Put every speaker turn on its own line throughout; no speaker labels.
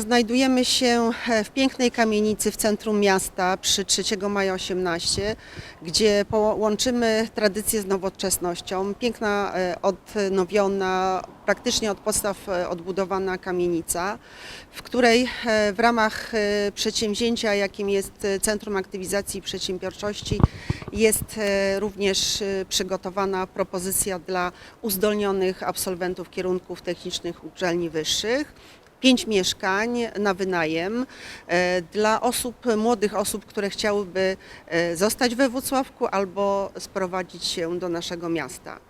Znajdujemy się e, w pięknej kamienicy w centrum miasta przy 3 maja 18, gdzie połączymy tradycję z nowoczesnością. Piękna, e, odnowiona, praktycznie od podstaw e, odbudowana kamienica, w której w ramach przedsięwzięcia, jakim jest Centrum Aktywizacji Przedsiębiorczości, jest również przygotowana propozycja dla uzdolnionych absolwentów kierunków technicznych uczelni wyższych pięć mieszkań na wynajem e, dla osób, młodych osób, które chciałyby e, zostać we Włocławku albo sprowadzić się do naszego miasta.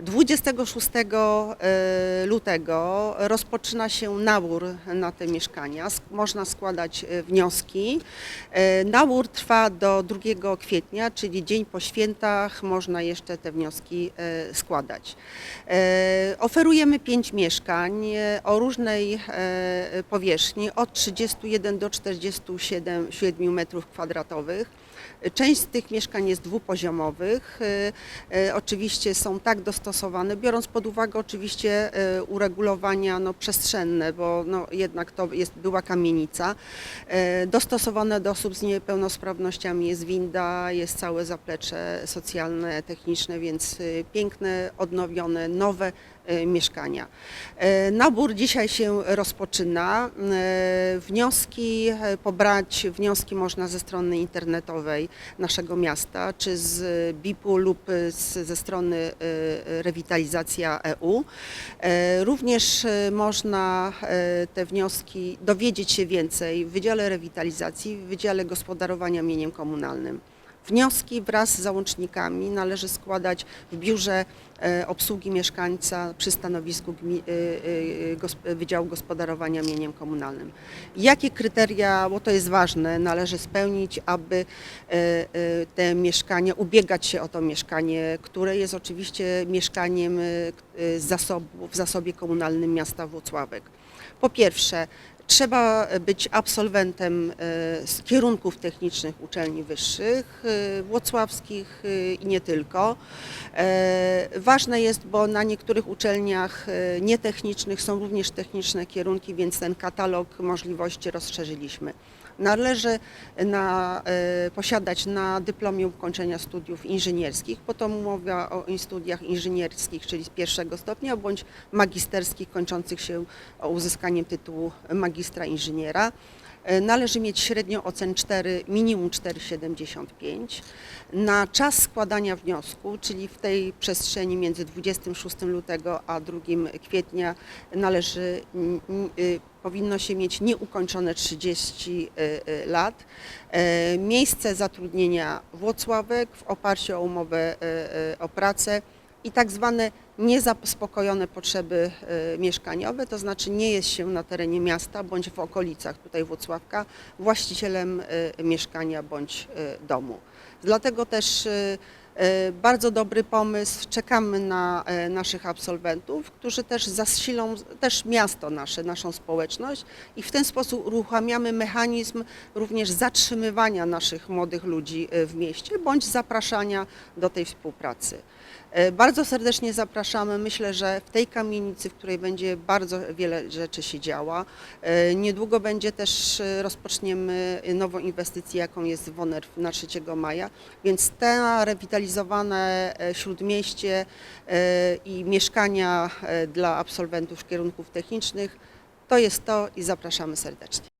26 e, lutego rozpoczyna się nabór na te mieszkania. Można składać e, wnioski. E, Nabór trwa do 2 kwietnia, czyli dzień po świętach można jeszcze te wnioski składać. Oferujemy pięć mieszkań o różnej powierzchni od 31 do 47 7 metrów kwadratowych. Część z tych mieszkań jest dwupoziomowych. E, e, Oczywiście są tak dostosowane, biorąc pod uwagę oczywiście e, uregulowania no, przestrzenne, bo no, jednak to jest, była kamienica. Dostosowane do osób z niepełnosprawnościami jest winda, jest całe zaplecze socjalne, techniczne, więc piękne, odnowione, nowe mieszkania. E, Nabór dzisiaj się rozpoczyna. E, Wnioski, e, pobrać wnioski można ze strony internetowej naszego miasta, czy z BIP-u lub z, ze strony e, Rewitalizacja EU. E, Również e, można e, te wnioski dowiedzieć się więcej w Wydziale Rewitalizacji, w Wydziale Gospodarowania Mieniem Komunalnym. Wnioski wraz z załącznikami należy składać w biurze e, obsługi mieszkańca przy stanowisku e, e, Wydziału Gospodarowania Mieniem Komunalnym. Jakie kryteria, bo to jest ważne, należy spełnić, aby te mieszkanie, ubiegać się o to mieszkanie, które jest oczywiście mieszkaniem zasobu, w zasobie komunalnym miasta Włocławek. Po pierwsze, Trzeba być absolwentem e, z kierunków technicznych uczelni wyższych, e, włocławskich e, i nie tylko. Ważne jest, bo na niektórych uczelniach nietechnicznych są również techniczne kierunki, więc ten katalog możliwości rozszerzyliśmy. Należy na, e, posiadać na dyplomie ukończenia studiów inżynierskich, potem mowa o studiach inżynierskich, czyli z pierwszego stopnia, bądź magisterskich kończących się uzyskaniem tytułu magistra inżyniera. E, Należy mieć średnią ocen 4, minimum 4,75. Na czas składania wniosku, czyli w tej przestrzeni między 26 lutego a 2 kwietnia należy, y, powinno się mieć nieukończone 30 y, y, lat. E, Miejsce zatrudnienia Włocławek w oparciu o umowę o pracę i tak zwane niezaspokojone potrzeby e, mieszkaniowe, to znaczy nie jest się na terenie miasta bądź w okolicach tutaj Włocławka właścicielem e, mieszkania bądź e, domu. Dlatego też bardzo dobry pomysł. Czekamy na e, naszych absolwentów, którzy też zasilą też miasto nasze, naszą społeczność i w ten sposób uruchamiamy mechanizm również zatrzymywania naszych młodych ludzi e, w mieście bądź zapraszania do tej współpracy. E, Bardzo serdecznie zapraszamy. Myślę, że w tej kamienicy, w której będzie bardzo wiele rzeczy się działa. E, Niedługo będzie też e, rozpoczniemy nową inwestycję, jaką jest Woner na 3 maja, więc te rewitalizowane e, śródmieście e, i mieszkania e, dla absolwentów kierunków technicznych to jest to i zapraszamy serdecznie.